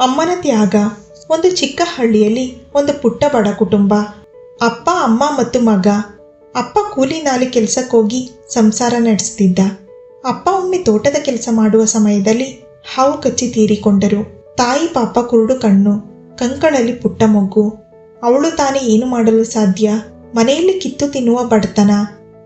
ಅಮ್ಮನ ತ್ಯಾಗ, ಒಂದು ಚಿಕ್ಕ ಹಳ್ಳಿಯಲ್ಲಿ ಒಂದು ಪುಟ್ಟ ಬಡ ಕುಟುಂಬ. ಅಪ್ಪ, ಅಮ್ಮ ಮತ್ತು ಮಗ. ಅಪ್ಪ ಕೂಲಿ ನಾಲಿ ಕೆಲಸಕ್ಕೋಗಿ ಸಂಸಾರ ನಡೆಸ್ತಿದ್ದ. ಅಪ್ಪ ಒಮ್ಮೆ ತೋಟದ ಕೆಲಸ ಮಾಡುವ ಸಮಯದಲ್ಲಿ ಹಾವು ಕಚ್ಚಿ ತೀರಿಕೊಂಡರು. ತಾಯಿ ಪಾಪ ಕುರುಡು ಕಣ್ಣು, ಕಂಕಳಲ್ಲಿ ಪುಟ್ಟ ಮಗು ಅವಳು ತಾನೇ ಏನು ಮಾಡಲು ಸಾಧ್ಯ? ಮನೆಯಲ್ಲಿ ಕಿತ್ತು ತಿನ್ನುವ ಬಡತನ.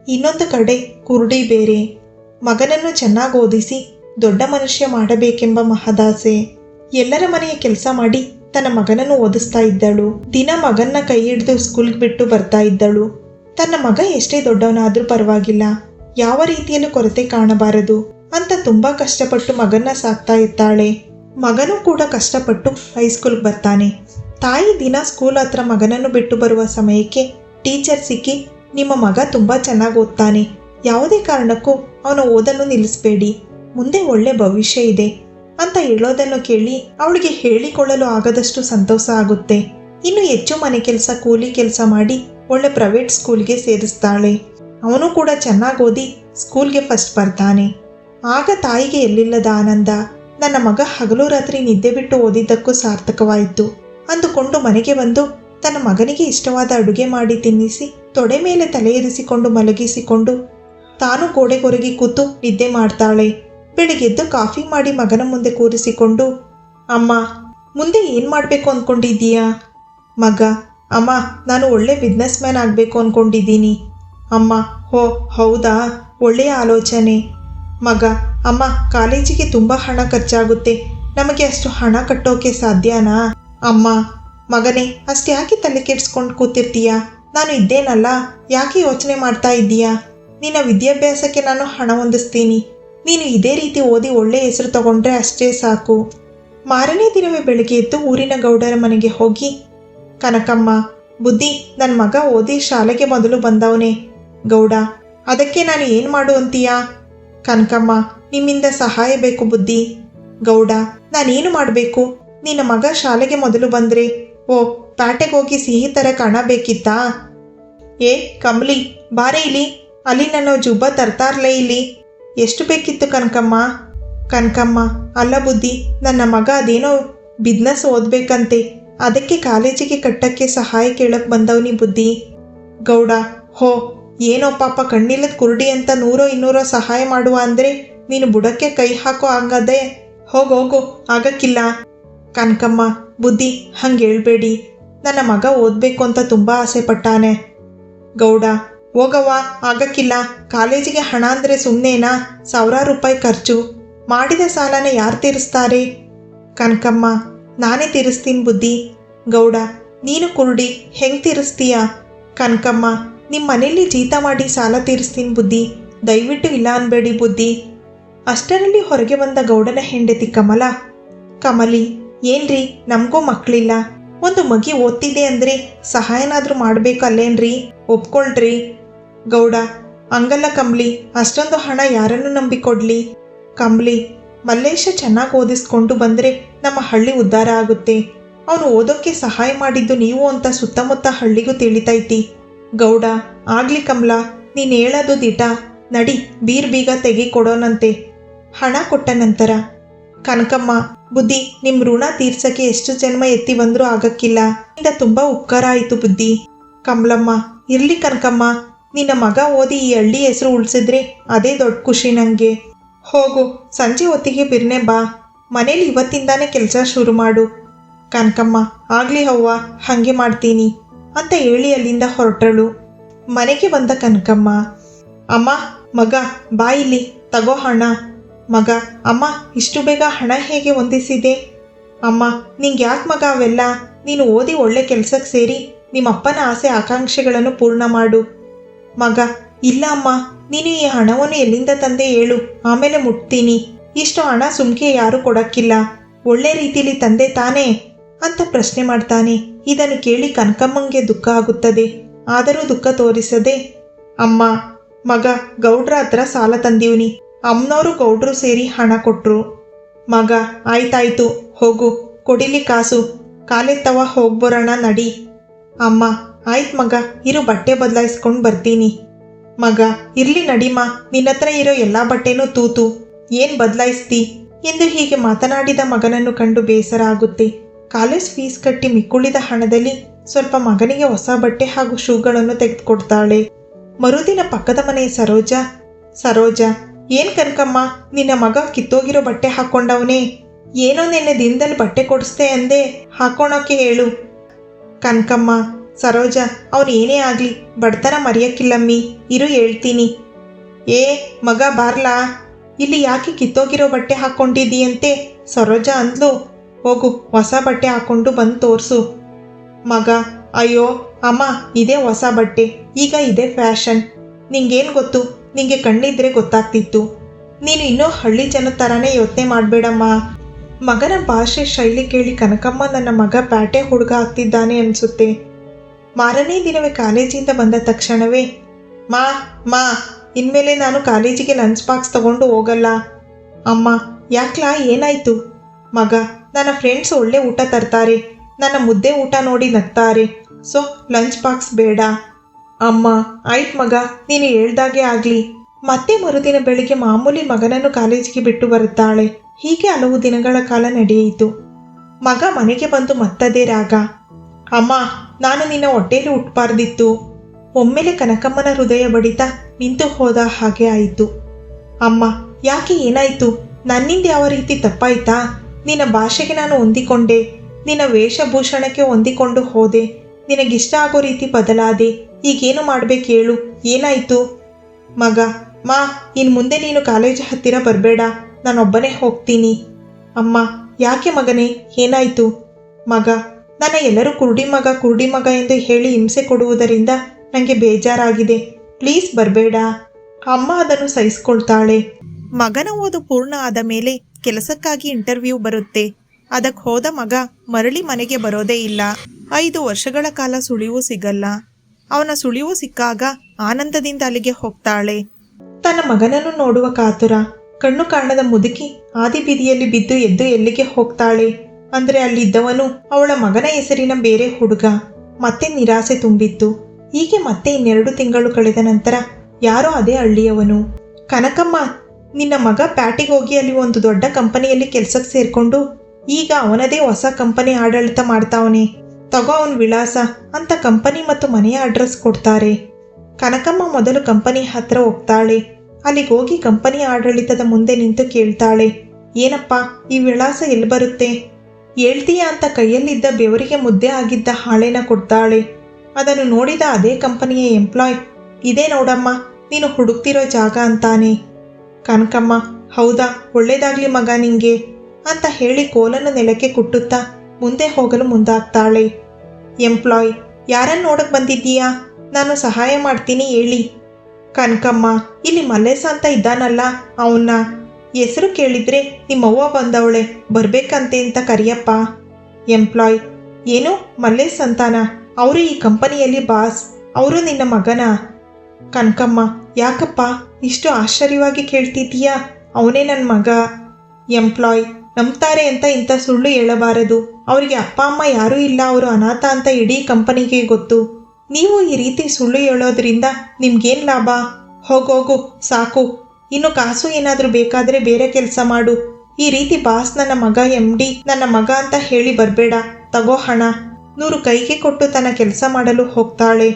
ಇನ್ನೊಂದು ಕಡೆ ಕುರುಡಿ ಬೇರೆ. ಮಗನನ್ನು ಚೆನ್ನಾಗಿ ಓದಿಸಿ ದೊಡ್ಡ ಮನುಷ್ಯ ಮಾಡಬೇಕೆಂಬ ಮಹದಾಸೆ. ಎಲ್ಲರ ಮನೆಯ ಕೆಲಸ ಮಾಡಿ ತನ್ನ ಮಗನನ್ನು ಓದಿಸ್ತಾ ಇದ್ದಳು. ದಿನ ಮಗನ್ನ ಕೈ ಹಿಡಿದು ಸ್ಕೂಲ್ಗೆ ಬಿಟ್ಟು ಬರ್ತಾ ಇದ್ದಳು. ತನ್ನ ಮಗ ಎಷ್ಟೇ ದೊಡ್ಡವನಾದರೂ ಪರವಾಗಿಲ್ಲ. ಯಾವ ರೀತಿಯಲ್ಲೂ ಕೊರತೆ ಕಾಣಬಾರದು. ಅಂತ ತುಂಬಾ ಕಷ್ಟಪಟ್ಟು ಮಗನ್ನ ಸಾಕ್ತಾ ಇರ್ತಾಳೆ ಮಗನೂ ಕೂಡ ಕಷ್ಟಪಟ್ಟು ಹೈಸ್ಕೂಲ್ಗೆ ಬರ್ತಾನೆ. ತಾಯಿ ದಿನ ಸ್ಕೂಲ್ ಹತ್ರ ಮಗನನ್ನು ಬಿಟ್ಟು ಬರುವ ಸಮಯಕ್ಕೆ ಟೀಚರ್ ಸಿಕ್ಕಿ ನಿಮ್ಮ ಮಗ ತುಂಬಾ ಚೆನ್ನಾಗಿ ಓದ್ತಾನೆ. ಯಾವುದೇ ಕಾರಣಕ್ಕೂ ಅವನ ಓದನ್ನು ನಿಲ್ಲಿಸಬೇಡಿ. ಮುಂದೆ ಒಳ್ಳೆ ಭವಿಷ್ಯ ಇದೆ. ಅಂತ ಹೇಳೋದನ್ನು ಕೇಳಿ ಅವಳಿಗೆ ಹೇಳಿಕೊಳ್ಳಲು ಆಗದಷ್ಟು ಸಂತೋಷ ಆಗುತ್ತೆ. ಇನ್ನು ಹೆಚ್ಚು ಮನೆ ಕೆಲಸ, ಕೂಲಿ ಕೆಲಸ ಮಾಡಿ ಒಳ್ಳೆ ಪ್ರೈವೇಟ್ ಸ್ಕೂಲ್ಗೆ ಸೇರಿಸ್ತಾಳೆ. ಅವನು ಕೂಡ ಚೆನ್ನಾಗಿ ಓದಿ ಸ್ಕೂಲ್ಗೆ ಫಸ್ಟ್ ಬರ್ತಾನೆ. ಆಗ ತಾಯಿಗೆ ಎಲ್ಲಿಲ್ಲದ ಆನಂದ, ನನ್ನ ಮಗ ಹಗಲು ರಾತ್ರಿ ನಿದ್ದೆ ಬಿಟ್ಟು ಓದಿದ್ದಕ್ಕೂ ಸಾರ್ಥಕವಾಯಿತು. ಅಂದುಕೊಂಡು ಮನೆಗೆ ಬಂದು ತನ್ನ ಮಗನಿಗೆ ಇಷ್ಟವಾದ ಅಡುಗೆ ಮಾಡಿ ತಿನ್ನಿಸಿ, ತೊಡೆ ಮೇಲೆ ತಲೆ ಇರಿಸಿಕೊಂಡು ಮಲಗಿಸಿಕೊಂಡು ತಾನು ಗೋಡೆಗೊರಗಿ ಕೂತು ನಿದ್ದೆ ಮಾಡ್ತಾಳೆ. ಬೆಳಿಗ್ಗೆದ್ದು ಕಾಫಿ ಮಾಡಿ ಮಗನ ಮುಂದೆ ಕೂರಿಸಿಕೊಂಡು, ಅಮ್ಮ, ಮುಂದೆ ಏನು ಮಾಡಬೇಕು ಅಂದ್ಕೊಂಡಿದ್ದೀಯಾ ಮಗ, ಅಮ್ಮ, ನಾನು ಒಳ್ಳೆ ಬಿಸ್ನೆಸ್ ಮ್ಯಾನ್ ಆಗಬೇಕು ಅಂದ್ಕೊಂಡಿದ್ದೀನಿ ಅಮ್ಮ, ಹೋ, ಹೌದಾ? ಒಳ್ಳೆಯ ಆಲೋಚನೆ. ಮಗ, ಅಮ್ಮ, ಕಾಲೇಜಿಗೆ ತುಂಬ ಹಣ ಖರ್ಚಾಗುತ್ತೆ. ನಮಗೆ ಅಷ್ಟು ಹಣ ಕಟ್ಟೋಕೆ ಸಾಧ್ಯನಾ? ಅಮ್ಮ, ಮಗನೇ ಅಷ್ಟ್ಯಾಕೆ ತಲೆ ಕೆಡಿಸ್ಕೊಂಡು ಕೂತಿರ್ತೀಯ? ನಾನು ಇದ್ದೇನಲ್ಲ, ಯಾಕೆ ಯೋಚನೆ ಮಾಡ್ತಾ ಇದ್ದೀಯಾ? ನಿನ್ನ ವಿದ್ಯಾಭ್ಯಾಸಕ್ಕೆ ನಾನು ಹಣ ಹೊಂದಿಸ್ತೀನಿ. ನೀನು ಇದೇ ರೀತಿ ಓದಿ ಒಳ್ಳೆ ಹೆಸರು ತಗೊಂಡ್ರೆ ಅಷ್ಟೇ ಸಾಕು. ಮಾರನೇ ದಿನವೇ ಬೆಳಗ್ಗೆ ಎದ್ದು ಊರಿನ ಗೌಡರ ಮನೆಗೆ ಹೋಗಿ, ಕನಕಮ್ಮ, ಬುದ್ಧಿ ನನ್ನ ಮಗ ಓದಿ ಶಾಲೆಗೆ ಮೊದಲು ಬಂದವನೇ. ಗೌಡ, ಅದಕ್ಕೆ ನಾನು ಏನು ಮಾಡು ಅಂತೀಯಾ? ಕನಕಮ್ಮ, ನಿಮ್ಮಿಂದ ಸಹಾಯ ಬೇಕು ಬುದ್ಧಿ. ಗೌಡ, ನಾನೇನು ಮಾಡಬೇಕು? ನಿನ್ನ ಮಗ ಶಾಲೆಗೆ ಮೊದಲು ಬಂದ್ರೆ, ಓ, ಪ್ಯಾಟೆಗೆ ಹೋಗಿ ಸಿಹಿ ಥರ ಕಾಣಬೇಕಿತ್ತಾ ಏ, ಕಮಲಿ, ಬಾರೆ ಇಲ್ಲಿ ಅಲ್ಲಿ ನನ್ನ ಜುಬ್ಬ ತರ್ತಾರ್ಲೇ ಇಲ್ಲಿ ಎಷ್ಟು ಬೇಕಿತ್ತು ಕನಕಮ್ಮ? ಕನಕಮ್ಮ, ಅಲ್ಲ ಬುದ್ಧಿ, ನನ್ನ ಮಗ ಅದೇನೋ ಬಿಸ್ನೆಸ್ ಓದ್ಬೇಕಂತೆ. ಅದಕ್ಕೆ ಕಾಲೇಜಿಗೆ ಕಟ್ಟಕ್ಕೆ ಸಹಾಯ ಕೇಳಕ್ ಬಂದವನಿ ಬುದ್ಧಿ. ಗೌಡ, ಹೋ, ಏನೋ ಪಾಪ ಕಣ್ಣಿಲ್ಲದ ಕುರುಡಿ ಅಂತ ನೂರೋ ಇನ್ನೂರೋ ಸಹಾಯ ಮಾಡುವ ಅಂದರೆ ನೀನು ಬುಡಕ್ಕೆ ಕೈ ಹಾಕೋ ಹಂಗದೆ ಹೋಗೋಗು ಆಗಕ್ಕಿಲ್ಲ. ಕನಕಮ್ಮ, ಬುದ್ಧಿ, ಹಂಗೆ ಹೇಳ್ಬೇಡಿ. ನನ್ನ ಮಗ ಓದಬೇಕು ಅಂತ ತುಂಬ ಆಸೆ ಪಟ್ಟಾನೆ ಗೌಡ ಹೋಗವ್ವ, ಆಗಕ್ಕಿಲ್ಲ. ಕಾಲೇಜಿಗೆ ಹಣ ಅಂದರೆ ಸುಮ್ಮನೆನಾ ಸಾವಿರಾರು ರೂಪಾಯಿ ಖರ್ಚು. ಮಾಡಿದ ಸಾಲನ ಯಾರು ತೀರಿಸ್ತಾರೆ? ಕನಕಮ್ಮ, ನಾನೇ ತೀರಿಸ್ತೀನಿ ಬುದ್ಧಿ. ಗೌಡ, ನೀನು ಕುರುಡಿ, ಹೆಂಗ್ ತೀರಿಸ್ತೀಯ? ಕನಕಮ್ಮ ನಿಮ್ಮ ಮನೇಲಿ ಜೀತ ಮಾಡಿ ಸಾಲ ತೀರಿಸ್ತೀನಿ ಬುದ್ಧಿ. ದಯವಿಟ್ಟು ಇಲ್ಲ ಅನ್ಬೇಡಿ ಬುದ್ಧಿ. ಅಷ್ಟರಲ್ಲಿ ಹೊರಗೆ ಬಂದ ಗೌಡನ ಹೆಂಡತಿ ಕಮಲ. ಕಮಲಿ, ಏನ್ರಿ? ನಮಗೂ ಮಕ್ಕಳಿಲ್ಲ ಒಂದು ಮಗಿ ಓದ್ತಿದೆ ಅಂದ್ರೆ ಸಹಾಯನಾದರೂ ಮಾಡಬೇಕು ಅಲ್ಲೇನ್ರಿ ಒಪ್ಕೊಳ್ರಿ. ಗೌಡ ಹಂಗಲ್ಲ ಕಂಬ್ಳಿ, ಅಷ್ಟೊಂದು ಹಣ ಯಾರನ್ನು ನಂಬಿಕೊಡ್ಲಿ? ಕಂಬ್ಳಿ, ಮಲ್ಲೇಶ ಚೆನ್ನಾಗಿ ಓದಿಸ್ಕೊಂಡು ಬಂದ್ರೆ ನಮ್ಮ ಹಳ್ಳಿ ಉದ್ಧಾರ ಆಗುತ್ತೆ. ಅವನು ಓದೋಕ್ಕೆ ಸಹಾಯ ಮಾಡಿದ್ದು ನೀವು ಅಂತ ಸುತ್ತಮುತ್ತ ಹಳ್ಳಿಗೂ ತಿಳಿತೈತಿ ಗೌಡ, ಆಗ್ಲಿ ಕಮಲ ನೀನು ಹೇಳೋದು ದಿಟ. ನಡಿ, ಬೀರ್ ಬೀಗ ತೆಗೆ ಕೊಡೋನಂತೆ ಹಣ ಕೊಟ್ಟ ನಂತರ, ಕನಕಮ್ಮ, ಬುದ್ಧಿ ನಿಮ್ಮ ಋಣ ತೀರ್ಸಕ್ಕೆ ಎಷ್ಟು ಜನ್ಮ ಎತ್ತಿ ಬಂದ್ರೂ ಆಗಕ್ಕಿಲ್ಲ. ಇಂದ ತುಂಬಾ ಉಪಕಾರ ಆಯಿತು ಬುದ್ಧಿ. ಕಮಲಮ್ಮ ಇರ್ಲಿ ಕನಕಮ್ಮ ನಿನ್ನ ಮಗ ಓದಿ ಈ ಹಳ್ಳಿ ಹೆಸರು ಉಳಿಸಿದ್ರೆ ಅದೇ ದೊಡ್ಡ ಖುಷಿ ನನಗೆ ಹೋಗು, ಸಂಜೆ ಹೊತ್ತಿಗೆ ಬಿರ್ನೆ ಬಾ. ಮನೇಲಿ ಇವತ್ತಿಂದಾನೇ ಕೆಲಸ ಶುರು ಮಾಡು. ಕನಕಮ್ಮ, ಆಗಲಿ ಅವ್ವ, ಹಾಗೆ ಮಾಡ್ತೀನಿ ಅಂತ ಹೇಳಿ ಅಲ್ಲಿಂದ ಹೊರಟಳು. ಮನೆಗೆ ಬಂದ ಕನಕಮ್ಮ, ಅಮ್ಮ, ಮಗ, ಬಾ ಇಲ್ಲಿ, ತಗೋ ಹಣ. ಮಗ, ಅಮ್ಮ, ಇಷ್ಟು ಬೇಗ ಹಣ ಹೇಗೆ ಹೊಂದಿಸಿದೆ? ಅಮ್ಮ, ನಿಂಗೆ ಯಾಕೆ ಮಗ ಅವೆಲ್ಲ? ನೀನು ಓದಿ ಒಳ್ಳೆ ಕೆಲಸಕ್ಕೆ ಸೇರಿ ನಿಮ್ಮಪ್ಪನ ಆಸೆ, ಆಕಾಂಕ್ಷೆಗಳನ್ನು ಪೂರ್ಣ ಮಾಡು. ಮಗ, ಇಲ್ಲ ಅಮ್ಮ, ನೀನು ಈ ಹಣವನ್ನು ಎಲ್ಲಿಂದ ತಂದೆ ಹೇಳು, ಆಮೇಲೆ ಮುಟ್ತೀನಿ. ಇಷ್ಟು ಹಣ ಸುಮ್ಕೆ ಯಾರೂ ಕೊಡಕ್ಕಿಲ್ಲ. ಒಳ್ಳೆ ರೀತಿಲಿ ತಂದೆ ತಾನೇ? ಅಂತ ಪ್ರಶ್ನೆ ಮಾಡ್ತಾನೆ. ಇದನ್ನು ಕೇಳಿ ಕನಕಮ್ಮಂಗೆ ದುಃಖ ಆಗುತ್ತದೆ. ಆದರೂ ದುಃಖ ತೋರಿಸದೆ, ಅಮ್ಮ, ಮಗ, ಗೌಡ್ರ ಹತ್ರ ಸಾಲ ತಂದೀವ್ನಿ. ಅಮ್ಮನವರು ಗೌಡ್ರು ಸೇರಿ ಹಣ ಕೊಟ್ರು. ಮಗ, ಆಯ್ತಾಯ್ತು, ಹೋಗು, ಕೊಡಿಲಿ ಕಾಸು. ಕಾಲೆತ್ತವ ಹೋಗ್ಬರೋಣ ನಡಿ. ಅಮ್ಮ ಆಯ್ತು ಮಗ, ಇರು ಬಟ್ಟೆ ಬದಲಾಯಿಸ್ಕೊಂಡು ಬರ್ತೀನಿ. ಮಗ, ಇರ್ಲಿ ನಡಿಮ್ಮ ನಿನ್ನ ಹತ್ರ ಇರೋ ಎಲ್ಲ ಬಟ್ಟೆನೂ ತೂತು. ಏನ್ ಬದಲಾಯಿಸ್ತಿ? ಎಂದು ಹೀಗೆ ಮಾತನಾಡಿದ ಮಗನನ್ನು ಕಂಡು ಬೇಸರ ಆಗುತ್ತೆ. ಕಾಲೇಜ್ ಫೀಸ್ ಕಟ್ಟಿ ಮಿಕ್ಕುಳಿದ ಹಣದಲ್ಲಿ ಸ್ವಲ್ಪ ಮಗನಿಗೆ ಹೊಸ ಬಟ್ಟೆ ಹಾಗೂ ಶೂಗಳನ್ನು ತೆಗೆದುಕೊಡ್ತಾಳೆ. ಮರುದಿನ ಪಕ್ಕದ ಮನೆಯ ಸರೋಜ ಸರೋಜ, ಏನ್ ಕನಕಮ್ಮ, ನಿನ್ನ ಮಗ ಕಿತ್ತೋಗಿರೋ ಬಟ್ಟೆ ಹಾಕೊಂಡವನೇ ಏನೋ ನಿನ್ನೆ ದಿನದಲ್ಲಿ ಬಟ್ಟೆ ಕೊಡಿಸ್ದೆ ಅಂದೆ ಹಾಕೋಣಕ್ಕೆ ಹೇಳು. ಕನಕಮ್ಮ ಸರೋಜ, ಅವ್ರು ಏನೇ ಆಗಲಿ, ಬಡತನ ಮರೆಯಕ್ಕಿಲ್ಲಮ್ಮಿ, ಇರು ಹೇಳ್ತೀನಿ. ಏ, ಮಗ ಬಾರ್ಲಾ, ಇಲ್ಲಿ ಯಾಕೆ ಕಿತ್ತೋಗಿರೋ ಬಟ್ಟೆ ಹಾಕ್ಕೊಂಡಿದ್ದೀಯಂತೆ? ಸರೋಜ ಅಂದ್ಲು, ಹೋಗು, ಹೊಸ ಬಟ್ಟೆ ಹಾಕ್ಕೊಂಡು ಬಂದು ತೋರಿಸು. ಮಗ, ಅಯ್ಯೋ, ಅಮ್ಮ, ಇದೇ ಹೊಸ ಬಟ್ಟೆ, ಈಗ ಇದೇ ಫ್ಯಾಷನ್. ನಿಂಗೇನು ಗೊತ್ತು, ನಿಂಗೆ ಕಣ್ಣಿದ್ರೆ ಗೊತ್ತಾಗ್ತಿತ್ತು. ನೀನು ಇನ್ನೂ ಹಳ್ಳಿ ಜನ ಥರನೇ ಯೋಚನೆ ಮಾಡಬೇಡಮ್ಮ. ಮಗನ ಭಾಷೆ, ಶೈಲಿ ಕೇಳಿ ಕನಕಮ್ಮ ನನ್ನ ಮಗ ಪ್ಯಾಟೆ ಹುಡುಗ ಆಗ್ತಿದ್ದಾನೆ ಅನಿಸುತ್ತೆ. ಮಾರನೇ ದಿನವೇ ಕಾಲೇಜಿಂದ ಬಂದ ತಕ್ಷಣವೇ, ಮಾ ಮಾ, ಇನ್ಮೇಲೆ ನಾನು ಕಾಲೇಜಿಗೆ ಲಂಚ್ ಬಾಕ್ಸ್ ತಗೊಂಡು ಹೋಗಲ್ಲ. ಅಮ್ಮ, ಯಾಕ್ಲಾ, ಏನಾಯ್ತು? ಮಗ, ನನ್ನ ಫ್ರೆಂಡ್ಸ್ ಒಳ್ಳೆ ಊಟ ತರ್ತಾರೆ, ನನ್ನ ಮುದ್ದೆ ಊಟ ನೋಡಿ ನಗ್ತಾರೆ. ಸೊ, ಲಂಚ್ ಬಾಕ್ಸ್ ಬೇಡ. ಅಮ್ಮ, ಆಯ್ತು ಮಗ, ನೀನು ಹೇಳ್ದಾಗೆ ಆಗಲಿ. ಮತ್ತೆ ಮರುದಿನ ಬೆಳಿಗ್ಗೆ ಮಾಮೂಲಿ ಮಗನನ್ನು ಕಾಲೇಜಿಗೆ ಬಿಟ್ಟು ಬರುತ್ತಾಳೆ. ಹೀಗೆ ಹಲವು ದಿನಗಳ ಕಾಲ ನಡೆಯಿತು. ಮಗ ಮನೆಗೆ ಬಂದು ಮತ್ತದೇ ರಾಗ, ಅಮ್ಮ ನಾನು ನಿನ್ನ ಹೊಟ್ಟೆಯಲ್ಲಿ ಹುಟ್ಟಬಾರ್ದಿತ್ತು ಒಮ್ಮೆಲೆ ಕನಕಮ್ಮನ ಹೃದಯ ಬಡಿತ ನಿಂತು ಹೋದ ಹಾಗೆ ಆಯಿತು. ಅಮ್ಮ, ಯಾಕೆ ಏನಾಯಿತು? ನನ್ನಿಂದ ಯಾವ ರೀತಿ ತಪ್ಪಾಯ್ತಾ? ನಿನ್ನ ಭಾಷೆಗೆ ನಾನು ಹೊಂದಿಕೊಂಡೆ. ನಿನ್ನ ವೇಷಭೂಷಣಕ್ಕೆ ಹೊಂದಿಕೊಂಡು ಹೋದೆ. ನಿನಗಿಷ್ಟ ಆಗೋ ರೀತಿ ಬದಲಾದೆ. ಈಗೇನು ಮಾಡ್ಬೇಕು ಹೇಳು? ಏನಾಯಿತು? ಮಗ, ಮಾ ಇನ್ನು ಮುಂದೆ ನೀನು ಕಾಲೇಜ್ ಹತ್ತಿರ ಬರಬೇಡ. ನಾನೊಬ್ಬನೇ ಹೋಗ್ತೀನಿ. ಅಮ್ಮ, ಯಾಕೆ ಮಗನೇ? ಏನಾಯಿತು? ಮಗ ನನ್ನ ಎಲ್ಲರೂ ಕುರುಡಿ ಮಗ ಕುರುಡಿ ಮಗ ಎಂದು ಹೇಳಿ ಹಿಂಸೆ ಕೊಡುವುದರಿಂದ ನನಗೆ ಬೇಜಾರಾಗಿದೆ. ಪ್ಲೀಸ್ ಬರಬೇಡ. ಅಮ್ಮ ಅದನ್ನು ಸಹಿಸ್ಕೊಳ್ತಾಳೆ. ಮಗನ ಓದು ಪೂರ್ಣ ಆದ ಮೇಲೆ ಕೆಲಸಕ್ಕಾಗಿ ಇಂಟರ್ವ್ಯೂ ಬರುತ್ತೆ. ಅದಕ್ಕೆ ಹೋದ ಮಗ ಮರಳಿ ಮನೆಗೆ ಬರೋದೇ ಇಲ್ಲ. ಐದು ವರ್ಷಗಳ ಕಾಲ ಸುಳಿವು ಸಿಗಲ್ಲ. ಅವನ ಸುಳಿವು ಸಿಕ್ಕಾಗ ಆನಂದದಿಂದ ಅಲ್ಲಿಗೆ ಹೋಗ್ತಾಳೆ. ತನ್ನ ಮಗನನ್ನು ನೋಡುವ ಕಾತುರ ಕಣ್ಣು ಕಾಣದ ಮುದುಕಿ ಆದಿ ಬೀದಿಯಲ್ಲಿ ಬಿದ್ದು ಎದ್ದು ಎಲ್ಲಿಗೆ ಹೋಗ್ತಾಳೆ. ಅಂದ್ರೆ ಅಲ್ಲಿದ್ದವನು ಅವಳ ಮಗನ ಹೆಸರಿನ ಬೇರೆ ಹುಡುಗ. ಮತ್ತೆ ನಿರಾಸೆ ತುಂಬಿತ್ತು. ಹೀಗೆ ಮತ್ತೆ ಇನ್ನೆರಡು ತಿಂಗಳು ಕಳೆದ ನಂತರ ಯಾರೋ ಅದೇ ಹಳ್ಳಿಯವನು. ಕನಕಮ್ಮ, ನಿನ್ನ ಮಗ ಪ್ಯಾಟಿಗೆ ಹೋಗಿ ಅಲ್ಲಿ ಒಂದು ದೊಡ್ಡ ಕಂಪನಿಯಲ್ಲಿ ಕೆಲ್ಸಕ್ಕೆ ಸೇರ್ಕೊಂಡು ಈಗ ಅವನದೇ ಹೊಸ ಕಂಪನಿ ಆಡಳಿತ ಮಾಡ್ತಾವನೆ. ತಗೋ ಅವನ ವಿಳಾಸ ಅಂತ ಕಂಪನಿ ಮತ್ತು ಮನೆಯ ಅಡ್ರೆಸ್ ಕೊಡ್ತಾರೆ. ಕನಕಮ್ಮ ಮೊದಲು ಕಂಪನಿ ಹತ್ರ ಹೋಗ್ತಾಳೆ. ಅಲ್ಲಿಗೆ ಹೋಗಿ ಕಂಪನಿ ಆಡಳಿತದ ಮುಂದೆ ನಿಂತು ಕೇಳ್ತಾಳೆ. ಏನಪ್ಪ, ಈ ವಿಳಾಸ ಎಲ್ಲಿ ಬರುತ್ತೆ? ಹೇಳ್ತೀಯಾ ಅಂತ ಕೈಯಲ್ಲಿದ್ದ ಬೆವರಿಗೆ ಮುದ್ದೆ ಆಗಿದ್ದ ಹಾಳೆನ ಕೊಡ್ತಾಳೆ. ಅದನ್ನು ನೋಡಿದ ಅದೇ ಕಂಪನಿಯ ಎಂಪ್ಲಾಯ್, ಇದೇ ನೋಡಮ್ಮ, ನೀನು ಹುಡುಕ್ತಿರೋ ಜಾಗ ಅಂತಾನೆ. ಕನಕಮ್ಮ, ಹೌದಾ, ಒಳ್ಳೇದಾಗ್ಲಿ ಮಗ ನಿಂಗೆ, ಅಂತ ಹೇಳಿ ಕೋಲನ್ನು ನೆಲಕ್ಕೆ ಕುಟ್ಟುತ್ತಾ ಮುಂದೆ ಹೋಗಲು ಮುಂದಾಗ್ತಾಳೆ. ಎಂಪ್ಲಾಯ್, ಯಾರನ್ನು ನೋಡಕ್ ಬಂದಿದ್ದೀಯಾ? ನಾನು ಸಹಾಯ ಮಾಡ್ತೀನಿ, ಹೇಳಿ. ಕನಕಮ್ಮ, ಇಲ್ಲಿ ಮಲ್ಲೇಶ ಅಂತ ಇದ್ದಾನಲ್ಲ, ಅವನ್ನ ಹೆಸರು ಕೇಳಿದ್ರೆ ನಿಮ್ಮವ್ವ ಬಂದವಳೆ, ಬರಬೇಕಂತೆ ಅಂತ ಕರಿಯಪ್ಪ. ಎಂಪ್ಲಾಯ್, ಏನು ಮಲ್ಲೇ ಸಂತಾನ? ಅವರು ಈ ಕಂಪನಿಯಲ್ಲಿ ಬಾಸ್, ಅವರು ನಿನ್ನ ಮಗನ? ಕನಕಮ್ಮ, ಯಾಕಪ್ಪ ಇಷ್ಟು ಆಶ್ಚರ್ಯವಾಗಿ ಕೇಳ್ತಿದ್ದೀಯಾ? ಅವನೇ ನನ್ನ ಮಗ. ಎಂಪ್ಲಾಯ್, ನಂಬ್ತಾರೆ ಅಂತ ಇಂಥ ಸುಳ್ಳು ಹೇಳಬಾರದು. ಅವರಿಗೆ ಅಪ್ಪ, ಅಮ್ಮ ಯಾರೂ ಇಲ್ಲ, ಅವರು ಅನಾಥ ಅಂತ ಇಡೀ ಕಂಪನಿಗೆ ಗೊತ್ತು. ನೀವು ಈ ರೀತಿ ಸುಳ್ಳು ಹೇಳೋದ್ರಿಂದ ನಿಮ್ಗೇನು ಲಾಭ? ಹೋಗೋಗು ಸಾಕು. ಇನ್ನು ಕಾಸು ಏನಾದರೂ ಬೇಕಾದರೆ ಬೇರೆ ಕೆಲಸ ಮಾಡು. ಈ ರೀತಿ ಬಾಸ್ ನನ್ನ ಮಗ ಎಂ ಡಿ ನನ್ನ ಮಗ ಅಂತ ಹೇಳಿ ಬರಬೇಡ. ತಗೋ ಹಣ. ನೂರು ಕೈಗೆ ಕೊಟ್ಟು ತನ್ನ ಕೆಲಸ ಮಾಡಲು ಹೋಗ್ತಾಳೆ.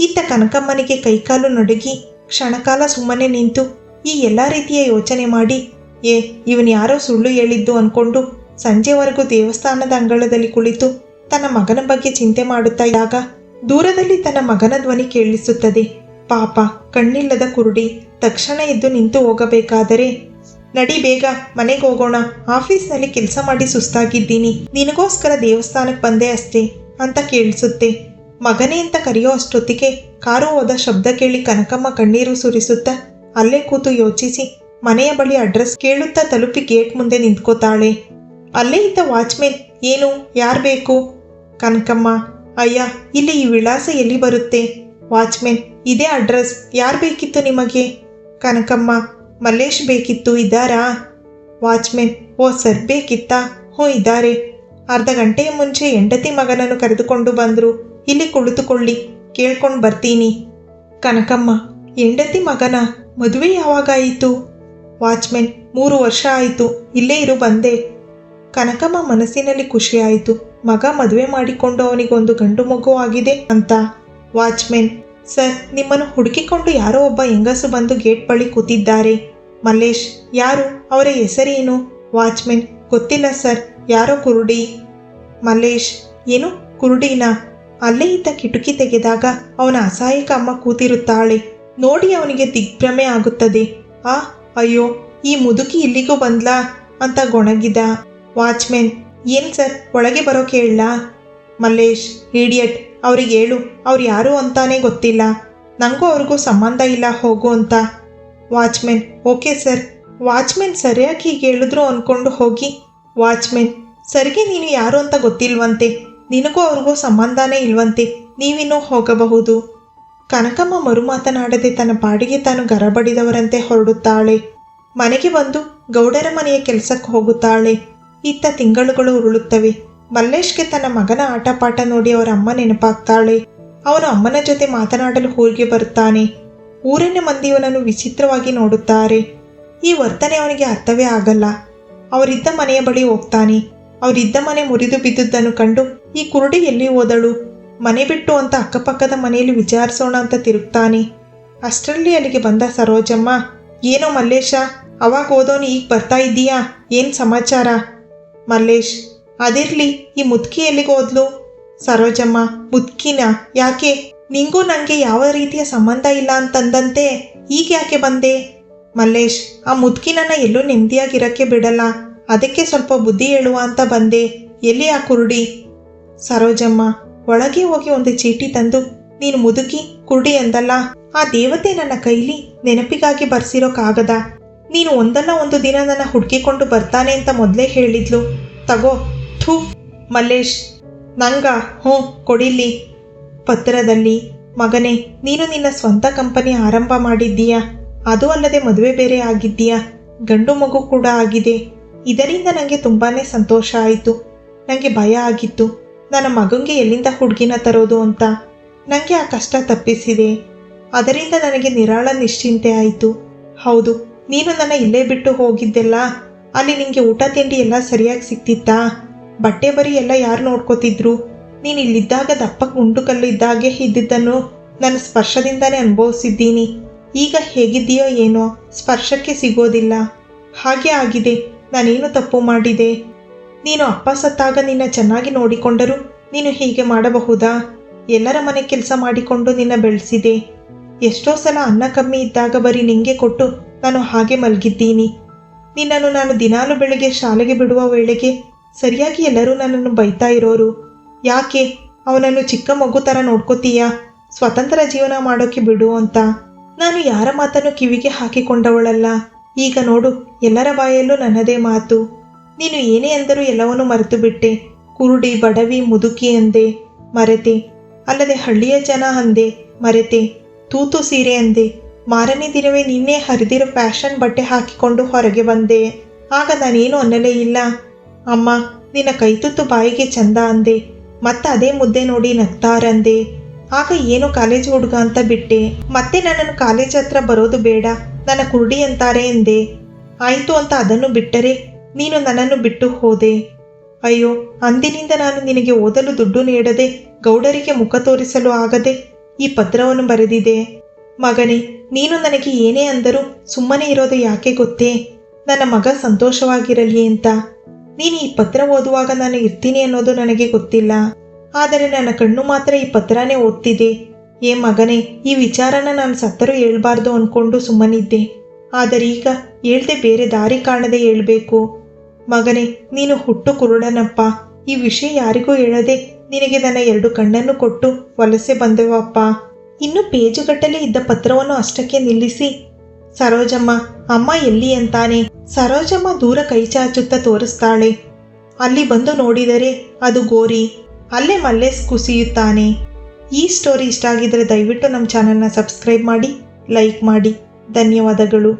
ಇತ್ತ ಕನಕಮ್ಮನಿಗೆ ಕೈಕಾಲು ನಡುಗಿ, ಕ್ಷಣಕಾಲ ಸುಮ್ಮನೆ ನಿಂತು ಈ ಎಲ್ಲ ರೀತಿಯ ಯೋಚನೆ ಮಾಡಿ, ಏ, ಇವನು ಯಾರೋ ಸುಳ್ಳು ಹೇಳಿದ್ದು ಅನ್ಕೊಂಡು ಸಂಜೆವರೆಗೂ ದೇವಸ್ಥಾನದ ಅಂಗಳದಲ್ಲಿ ಕುಳಿತು ತನ್ನ ಮಗನ ಬಗ್ಗೆ ಚಿಂತೆ ಮಾಡುತ್ತಾ ಇದ್ದಾಗ ದೂರದಲ್ಲಿ ತನ್ನ ಮಗನ ಧ್ವನಿ ಕೇಳಿಸುತ್ತದೆ. ಪಾಪ, ಕಣ್ಣಿಲ್ಲದ ಕುರುಡಿ. ತಕ್ಷಣ ಎದ್ದು ನಿಂತು ಹೋಗಬೇಕಾದರೆ, ನಡಿ ಬೇಗ, ಮನೆಗೆ ಹೋಗೋಣ, ಆಫೀಸ್ನಲ್ಲಿ ಕೆಲಸ ಮಾಡಿ ಸುಸ್ತಾಗಿದ್ದೀನಿ. ನಿನಗೋಸ್ಕರ ದೇವಸ್ಥಾನಕ್ಕೆ ಬಂದೆ ಅಷ್ಟೇ, ಅಂತ ಕೇಳಿಸುತ್ತೆ. ಮಗನೇ ಅಂತ ಕರೆಯೋ ಅಷ್ಟೊತ್ತಿಗೆ ಕಾರು ಹೋದ ಶಬ್ದ ಕೇಳಿ ಕನಕಮ್ಮ ಕಣ್ಣೀರು ಸುರಿಸುತ್ತಾ ಅಲ್ಲೇ ಕೂತು ಯೋಚಿಸಿ, ಮನೆಯ ಬಳಿ ಅಡ್ರೆಸ್ ಕೇಳುತ್ತಾ ತಲುಪಿ ಗೇಟ್ ಮುಂದೆ ನಿಂತ್ಕೋತಾಳೆ. ಅಲ್ಲೇ ಇದ್ದ ವಾಚ್ಮೆನ್ ಏನು, ಯಾರು ಬೇಕು? ಕನಕಮ್ಮ. ಅಯ್ಯ, ಇಲ್ಲಿ ಈ ವಿಳಾಸ ಎಲ್ಲಿ ಬರುತ್ತೆ? ವಾಚ್ಮೆನ್ ಇದೇ ಅಡ್ರೆಸ್, ಯಾರು ಬೇಕಿತ್ತು ನಿಮಗೆ? ಕನಕಮ್ಮ, ಮಲ್ಲೇಶ್ ಬೇಕಿತ್ತು, ಇದ್ದಾರಾ? ವಾಚ್ಮೆನ್ ಓ ಸರ್, ಬೇಕಿತ್ತಾ? ಹ್ಞೂ, ಇದ್ದಾರೆ. ಅರ್ಧ ಗಂಟೆಯ ಮುಂಚೆ ಹೆಂಡತಿ ಮಗನನ್ನು ಕರೆದುಕೊಂಡು ಬಂದರು. ಇಲ್ಲಿ ಕುಳಿತುಕೊಳ್ಳಿ, ಕೇಳ್ಕೊಂಡು ಬರ್ತೀನಿ. ಕನಕಮ್ಮ, ಹೆಂಡತಿ ಮಗನ? ಮದುವೆ ಯಾವಾಗಾಯಿತು ವಾಚ್ಮೆನ್ ಮೂರು ವರ್ಷ ಆಯಿತು, ಇಲ್ಲೇ ಇರು, ಬಂದೆ. ಕನಕಮ್ಮ ಮನಸ್ಸಿನಲ್ಲಿ ಖುಷಿಯಾಯಿತು ಮಗ ಮದುವೆ ಮಾಡಿಕೊಂಡು ಅವನಿಗೊಂದು ಗಂಡು ಮಗು ಆಗಿದೆ ಅಂತ. ವಾಚ್ಮೆನ್ ಸರ್, ನಿಮ್ಮನ್ನು ಹುಡುಕಿಕೊಂಡು ಯಾರೋ ಒಬ್ಬ ಹೆಂಗಸು ಬಂದು ಗೇಟ್ ಬಳಿ ಕೂತಿದ್ದಾರೆ. ಮಲ್ಲೇಶ್, ಯಾರು? ಅವರ ಹೆಸರೇನು? ವಾಚ್ಮೆನ್ ಗೊತ್ತಿಲ್ಲ ಸರ್. ಯಾರೋ ಕುರುಡಿ? ಮಲ್ಲೇಶ್, ಏನು? ಕುರುಡಿನಾ? ಅಲ್ಲೇ ಇದ್ದ ಕಿಟಕಿ ತೆಗೆದಾಗ ಅವನ ಅಸಹಾಯಕ ಅಮ್ಮ ಕೂತಿರುತ್ತಾಳೆ. ನೋಡಿ ಅವನಿಗೆ ದಿಗ್ಭ್ರಮೆ ಆಗುತ್ತದೆ. ಆ, ಅಯ್ಯೋ, ಈ ಮುದುಕಿ ಇಲ್ಲಿಗೂ ಬಂದ್ಲಾ? ಅಂತ ಗೊಣಗಿದ. ವಾಚ್ಮೆನ್ ಏನ್ ಸರ್? ಒಳಗೆ ಬರೋಕೆ ಹೇಳ ಮಲ್ಲೇಶ್ ಇಡಿಯಟ್ ಅವ್ರಿಗೆ ಹೇಳು, ಅವ್ರು ಯಾರು ಅಂತಾನೆ ಗೊತ್ತಿಲ್ಲ. ನನಗೂ ಅವ್ರಿಗೂ ಸಂಬಂಧ ಇಲ್ಲ, ಹೋಗು ಅಂತ. Watchmen okay sir. ವಾಚ್ಮೆನ್ ಸರಿಯಾಗಿ ಹೀಗೆ ಹೇಳಿದ್ರು ಅಂದ್ಕೊಂಡು ಹೋಗಿ. ವಾಚ್ಮೆನ್ ಸರಿಗೆ ನೀನು ಯಾರು ಅಂತ ಗೊತ್ತಿಲ್ವಂತೆ. ನಿನಗೂ ಅವ್ರಿಗೂ ಸಂಬಂಧನೇ ಇಲ್ವಂತೆ. ನೀವಿನ್ನೂ ಹೋಗಬಹುದು. ಕನಕಮ್ಮ ಮರು ಮಾತನಾಡದೆ ತನ್ನ ಪಾಡಿಗೆ ತಾನು ಗರಬಡಿದವರಂತೆ ಹೊರಡುತ್ತಾಳೆ. ಮನೆಗೆ ಬಂದು ಗೌಡರ ಮನೆಯ ಕೆಲಸಕ್ಕೆ ಹೋಗುತ್ತಾಳೆ. ಇತ್ತ ತಿಂಗಳುಗಳು ಉರುಳುತ್ತವೆ. ಮಲ್ಲೇಶ್ಗೆ ತನ್ನ ಮಗನ ಆಟಪಾಠ ನೋಡಿ ಅವರ ಅಮ್ಮ ನೆನಪಾಗ್ತಾಳೆ. ಅವನು ಅಮ್ಮನ ಜೊತೆ ಮಾತನಾಡಲು ಊರಿಗೆ ಬರುತ್ತಾನೆ. ಊರಿನ ಮಂದಿ ಇವನನ್ನು ವಿಚಿತ್ರವಾಗಿ ನೋಡುತ್ತಾರೆ. ಈ ವರ್ತನೆ ಅವನಿಗೆ ಅರ್ಥವೇ ಆಗಲ್ಲ. ಅವರಿದ್ದ ಮನೆಯ ಬಳಿ ಹೋಗ್ತಾನೆ. ಅವರಿದ್ದ ಮನೆ ಮುರಿದು ಬಿದ್ದುದನ್ನು ಕಂಡು ಈ ಕುರುಡಿ ಎಲ್ಲಿ ಹೋದಳು? ಮನೆ ಬಿಟ್ಟು ಅಂತ ಅಕ್ಕಪಕ್ಕದ ಮನೆಯಲ್ಲಿ ವಿಚಾರಿಸೋಣ ಅಂತ ತಿರುಗ್ತಾನೆ. ಅಷ್ಟರಲ್ಲಿ ಅಲ್ಲಿಗೆ ಬಂದ ಸರೋಜಮ್ಮ, ಏನೋ ಮಲ್ಲೇಶ, ಅವಾಗ ಓದೋನು ಈಗ ಬರ್ತಾ ಇದ್ದೀಯಾ? ಏನು ಸಮಾಚಾರ? ಮಲ್ಲೇಶ್ ಅದಿರ್ಲಿ, ಈ ಮುದ್ಕಿ ಎಲ್ಲಿಗೆ ಹೋದ್ಲು? ಸರೋಜಮ್ಮ ಮುದ್ಕಿನ ಯಾಕೆ? ನಿಂಗೂ ನನಗೆ ಯಾವ ರೀತಿಯ ಸಂಬಂಧ ಇಲ್ಲ ಅಂತಂದಂತೆ ಈಗ ಯಾಕೆ ಬಂದೆ? ಮಲ್ಲೇಶ್, ಆ ಮುದ್ಕಿನನ್ನ ಎಲ್ಲೂ ನೆಮ್ಮದಿಯಾಗಿರಕ್ಕೆ ಬಿಡಲ್ಲ. ಅದಕ್ಕೆ ಸ್ವಲ್ಪ ಬುದ್ಧಿ ಹೇಳುವ ಅಂತ ಬಂದೆ. ಎಲ್ಲಿ ಆ ಕುರುಡಿ? ಸರೋಜಮ್ಮ, ಒಳಗೆ ಹೋಗಿ ಒಂದು ಚೀಟಿ ತಂದು, ನೀನು ಮುದುಕಿ, ಕುರುಡಿ ಅಂದಲ್ಲ ಆ ದೇವತೆ ನನ್ನ ಕೈಲಿ ನೆನಪಿಗಾಗಿ ಬರ್ಸಿರೋ ಕಾಗದ ನೀನು ಒಂದಲ್ಲ ಒಂದು ದಿನ ನನ್ನ ಹುಡುಕಿಕೊಂಡು ಬರ್ತಾನೆ ಅಂತ ಮೊದಲೇ ಹೇಳಿದ್ಲು. ತಗೋ ಥೂ, ಮಲ್ಲೇಶ್. ನಂಗ, ಹ್ಞೂ ಕೊಡಿಲಿ ಪತ್ರದಲ್ಲಿ, ಮಗನೇ, ನೀನು ನಿನ್ನ ಸ್ವಂತ ಕಂಪನಿ ಆರಂಭ ಮಾಡಿದ್ದೀಯಾ? ಅದು ಅಲ್ಲದೆ ಮದುವೆ ಬೇರೆ ಆಗಿದ್ದೀಯಾ? ಗಂಡು ಮಗು ಕೂಡ ಆಗಿದೆ. ಇದರಿಂದ ನನಗೆ ತುಂಬಾ ಸಂತೋಷ ಆಯಿತು. ನನಗೆ ಭಯ ಆಗಿತ್ತು. ನನ್ನ ಮಗನಿಗೆ ಎಲ್ಲಿಂದ ಹುಡುಗಿನ ತರೋದು ಅಂತ. ನನಗೆ ಆ ಕಷ್ಟ ತಪ್ಪಿಸಿದೆ. ಅದರಿಂದ ನನಗೆ ನಿರಾಳ ನಿಶ್ಚಿಂತೆ ಆಯಿತು. ಹೌದು, ನೀನು ನನ್ನ ಇಲ್ಲೇ ಬಿಟ್ಟು ಹೋಗಿದ್ದೆಲ್ಲ? ಅಲ್ಲಿ ನಿನಗೆ ಊಟ ತಿಂಡಿ ಎಲ್ಲ ಸರಿಯಾಗಿ ಸಿಕ್ತಿತ್ತಾ? ಬಟ್ಟೆ ಬರಿ ಎಲ್ಲ ಯಾರು ನೋಡ್ಕೋತಿದ್ರು? ನೀನು ಇಲ್ಲಿದ್ದಾಗ ದಪ್ಪ ಗುಂಡು ಕಲ್ಲು ಇದ್ದಾಗೆ ಇದ್ದಿದ್ದನ್ನು ನನ್ನ ಸ್ಪರ್ಶದಿಂದನೇ ಅನುಭವಿಸಿದ್ದೀನಿ. ಈಗ ಹೇಗಿದ್ದೀಯೋ ಏನೋ, ಸ್ಪರ್ಶಕ್ಕೆ ಸಿಗೋದಿಲ್ಲ. ಹಾಗೆ ಆಗಿದೆ, ನಾನೇನು ತಪ್ಪು ಮಾಡಿದೆ? ನೀನು ಅಪ್ಪ ಸತ್ತಾಗ ನಿನ್ನ ಚೆನ್ನಾಗಿ ನೋಡಿಕೊಂಡರೂ ನೀನು ಹೀಗೆ ಮಾಡಬಹುದಾ? ಎಲ್ಲರ ಮನೆ ಕೆಲಸ ಮಾಡಿಕೊಂಡು ನಿನ್ನ ಬೆಳೆಸಿದೆ. ಎಷ್ಟೋ ಸಲ ಅನ್ನ ಕಮ್ಮಿ ಇದ್ದಾಗ ಬರೀ ನಿಂಗೆ ಕೊಟ್ಟು ನಾನು ಹಾಗೆ ಮಲಗಿದ್ದೀನಿ. ನಿನ್ನನ್ನು ನಾನು ದಿನಾಲು ಬೆಳಗ್ಗೆ ಶಾಲೆಗೆ ಬಿಡುವ ವೇಳೆಗೆ ಸರಿಯಾಗಿ ಎಲ್ಲರೂ ನನ್ನನ್ನು ಬೈತಾ ಇರೋರು? ಯಾಕೆ? ಅವನನ್ನು ಚಿಕ್ಕ ಮಗು ಥರ ನೋಡ್ಕೋತೀಯಾ? ಸ್ವತಂತ್ರ ಜೀವನ ಮಾಡೋಕೆ ಬಿಡು ಅಂತ. ನಾನು ಯಾರ ಮಾತನ್ನು ಕಿವಿಗೆ ಹಾಕಿಕೊಂಡವಳಲ್ಲ. ಈಗ ನೋಡು, ಎಲ್ಲರ ಬಾಯಲ್ಲೂ ನನ್ನದೇ ಮಾತು. ನೀನು ಏನೇ ಅಂದರೂ ಎಲ್ಲವನ್ನೂ ಮರೆತು ಬಿಟ್ಟೆ. ಕುರುಡಿ, ಬಡವಿ, ಮುದುಕಿ ಅಂದೆ. ಮರೆತೆ. ಅಲ್ಲದೆ ಹಳ್ಳಿಯ ಜನ ಅಂದೆ. ಮರೆತೆ. ತೂತು ಸೀರೆ ಅಂದೆ. ಮಾರನೇ ದಿನವೇ ನಿನ್ನೆ ಹರಿದಿರೋ ಫ್ಯಾಷನ್ ಬಟ್ಟೆ ಹಾಕಿಕೊಂಡು ಹೊರಗೆ ಬಂದೆ. ಆಗ ನಾನೇನು ಅನ್ನಲೇ ಇಲ್ಲ. ಅಮ್ಮ, ನಿನ್ನ ಕೈತುತ್ತು ಬಾಯಿಗೆ ಚಂದ ಅಂದೆ. ಮತ್ತೆ ಅದೇ ಮುದ್ದೆ ನೋಡಿ ನಗ್ತಾರಂದೆ. ಆಗ ಏನು ಕಾಲೇಜ್ ಹುಡುಗ ಅಂತ ಬಿಟ್ಟೆ. ಮತ್ತೆ ನನ್ನನ್ನು ಕಾಲೇಜ್ ಹತ್ರ ಬರೋದು ಬೇಡ, ನನ್ನ ಕುರುಡಿ ಅಂತಾರೆ ಎಂದೆ. ಆಯಿತು ಅಂತ ಅದನ್ನು ಬಿಟ್ಟರೆ ನೀನು ನನ್ನನ್ನು ಬಿಟ್ಟು ಹೋದೆ. ಅಯ್ಯೋ, ಅಂದಿನಿಂದ ನಾನು ನಿನಗೆ ಓದಲು ದುಡ್ಡು ನೀಡದೆ ಗೌಡರಿಗೆ ಮುಖ ತೋರಿಸಲು ಆಗದೆ ಈ ಪತ್ರವನ್ನು ಬರೆದಿದೆ. ಮಗನೇ, ನೀನು ನನಗೆ ಏನೇ ಅಂದರೂ ಸುಮ್ಮನೆ ಇರೋದು ಯಾಕೆ ಗೊತ್ತೇ? ನನ್ನ ಮಗ ಸಂತೋಷವಾಗಿರಲಿ ಅಂತ. ನೀನು ಈ ಪತ್ರ ಓದುವಾಗ ನಾನು ಇರ್ತೀನಿ ಅನ್ನೋದು ನನಗೆ ಗೊತ್ತಿಲ್ಲ. ಆದರೆ ನನ್ನ ಕಣ್ಣು ಮಾತ್ರ ಈ ಪತ್ರನೇ ಓದ್ತಿದೆ. ಏ ಮಗನೇ, ಈ ವಿಚಾರನ ನಾನು ಸತ್ತರೂ ಹೇಳ್ಬಾರ್ದು ಅನ್ಕೊಂಡು ಸುಮ್ಮನಿದ್ದೆ. ಆದರೆ ಈಗ ಹೇಳ್ದೆ ಬೇರೆ ದಾರಿ ಕಾಣದೆ ಹೇಳ್ಬೇಕು. ಮಗನೇ, ನೀನು ಹುಟ್ಟು ಕುರುಡನಪ್ಪ. ಈ ವಿಷಯ ಯಾರಿಗೂ ಹೇಳದೆ ನಿನಗೆ ನನ್ನ ಎರಡು ಕಣ್ಣನ್ನು ಕೊಟ್ಟು ವಲಸೆ ಬಂದೆವಪ್ಪ. ಇನ್ನು ಪೇಜುಗಟ್ಟಲೆ ಇದ್ದ ಪತ್ರವನ್ನು ಅಷ್ಟಕ್ಕೆ ನಿಲ್ಲಿಸಿ ಸರೋಜಮ್ಮ, ಅಮ್ಮ ಎಲ್ಲಿ ಅಂತಾನೆ? ಸರೋಜಮ್ಮ ದೂರ ಕೈಚಾಚುತ್ತ ತೋರಿಸ್ತಾಳೆ. ಅಲ್ಲಿ ಬಂದು ನೋಡಿದರೆ ಅದು ಗೋರಿ. ಅಲ್ಲೇ ಮಲ್ಲೇಸ್ ಕುಸಿಯುತ್ತಾನೆ. ಈ ಸ್ಟೋರಿ ಇಷ್ಟ ಆಗಿದ್ರೆ ದಯವಿಟ್ಟು ನಮ್ಮ ಚಾನಲ್ನ ಸಬ್ಸ್ಕ್ರೈಬ್ ಮಾಡಿ ಲೈಕ್ ಮಾಡಿ. ಧನ್ಯವಾದಗಳು.